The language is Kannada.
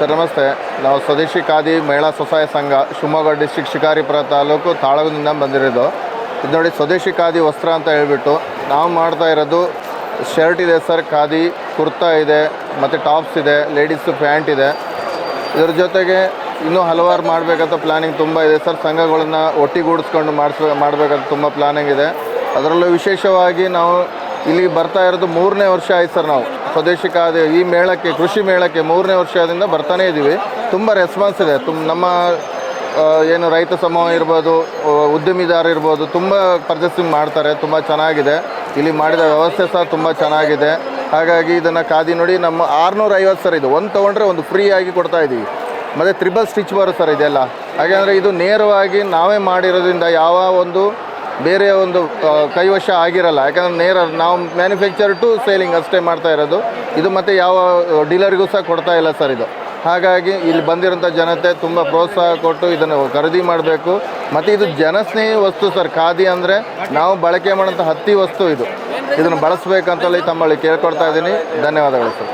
ಸರ್, ನಮಸ್ತೆ. ನಾವು ಸ್ವದೇಶಿ ಖಾದಿ ಮಹಿಳಾ ಸ್ವಸಹಾಯ ಸಂಘ ಶಿವಮೊಗ್ಗ ಡಿಸ್ಟಿಕ್ ಶಿಕಾರಿಪುರ ತಾಲೂಕು ತಾಳಗುಂದಿಂದ ಬಂದಿರೋದು. ಇದು ನೋಡಿ ಸ್ವದೇಶಿ ಖಾದಿ ವಸ್ತ್ರ ಅಂತ ಹೇಳ್ಬಿಟ್ಟು ನಾವು ಮಾಡ್ತಾ ಇರೋದು ಶರ್ಟ್ ಇದೆ ಸರ್, ಖಾದಿ ಕುರ್ತಾ ಇದೆ, ಮತ್ತು ಟಾಪ್ಸ್ ಇದೆ, ಲೇಡೀಸು ಪ್ಯಾಂಟ್ ಇದೆ. ಇದ್ರ ಜೊತೆಗೆ ಇನ್ನೂ ಹಲವಾರು ಮಾಡಬೇಕಂತ ಪ್ಲಾನಿಂಗ್ ತುಂಬ ಇದೆ ಸರ್. ಸಂಘಗಳನ್ನ ಒಟ್ಟಿಗೂಡಿಸ್ಕೊಂಡು ಮಾಡಿಸ್ಬೇಕು ಮಾಡಬೇಕಂತ ತುಂಬ ಪ್ಲಾನಿಂಗ್ ಇದೆ. ಅದರಲ್ಲೂ ವಿಶೇಷವಾಗಿ ನಾವು ಇಲ್ಲಿ ಬರ್ತಾ ಇರೋದು ಮೂರನೇ ವರ್ಷ ಆಯ್ತು ಸರ್ ನಾವು. ಸ್ವದೇಶಿ ಈ ಮೇಳಕ್ಕೆ, ಕೃಷಿ ಮೇಳಕ್ಕೆ ಮೂರನೇ ವರ್ಷದಿಂದ ಬರ್ತಾನೇ ಇದ್ದೀವಿ ತುಂಬ ರೆಸ್ಪಾನ್ಸ್ ಇದೆ. ತುಂಬ ನಮ್ಮ ಏನು ರೈತ ಸಮೂಹ ಇರ್ಬೋದು ಉದ್ಯಮಿದಾರ ಇರ್ಬೋದು, ತುಂಬ ಪರ್ಚೇಸಿಂಗ್ ಮಾಡ್ತಾರೆ. ತುಂಬ ಚೆನ್ನಾಗಿದೆ. ಇಲ್ಲಿ ಮಾಡಿದ ವ್ಯವಸ್ಥೆ ಸಹ ತುಂಬ ಚೆನ್ನಾಗಿದೆ. ಹಾಗಾಗಿ ಇದನ್ನು ಕಾದಿ ನೋಡಿ ನಮ್ಮ ಆರುನೂರ ಐವತ್ತು ಸರ್ ಇದು. ಒಂದು ತೊಗೊಂಡ್ರೆ ಒಂದು ಫ್ರೀ ಆಗಿ ಕೊಡ್ತಾ ಇದ್ದೀವಿ ಮತ್ತು ತ್ರಿಬಲ್ ಸ್ಟಿಚ್ ಬರೋ ಸರ್ ಇದೆಲ್ಲ. ಹಾಗೆಂದರೆ ಇದು ನೇರವಾಗಿ ನಾವೇ ಮಾಡಿರೋದ್ರಿಂದ ಯಾವ ಒಂದು ಬೇರೆ ಒಂದು ಕೈವಶ ಆಗಿರಲ್ಲ. ಯಾಕಂದ್ರೆ ನೇರ ನಾವು ಮ್ಯಾನುಫ್ಯಾಕ್ಚರ್ ಟು ಸೇಲಿಂಗ್ ಅಷ್ಟೇ ಮಾಡ್ತಾ ಇರೋದು. ಇದು ಮತ್ತು ಯಾವ ಡೀಲರ್ಗೂ ಸಹ ಕೊಡ್ತಾ ಇಲ್ಲ ಸರ್ ಇದು. ಹಾಗಾಗಿ ಇಲ್ಲಿ ಬಂದಿರೋಂಥ ಜನತೆ ತುಂಬ ಪ್ರೋತ್ಸಾಹ ಕೊಟ್ಟು ಇದನ್ನು ಖರೀದಿ ಮಾಡಬೇಕು. ಮತ್ತು ಇದು ಜನಸ್ನೇಹಿ ವಸ್ತು ಸರ್ ಖಾದಿ ಅಂದರೆ ನಾವು ಬಳಕೆ ಮಾಡೋಂಥ ಹತ್ತಿ ವಸ್ತು ಇದು. ಇದನ್ನು ಬಳಸಬೇಕಂತಲ್ಲಿ ತಮ್ಮಲ್ಲಿ ಕೇಳ್ಕೊಡ್ತಾ ಇದ್ದೀನಿ. ಧನ್ಯವಾದಗಳು ಸರ್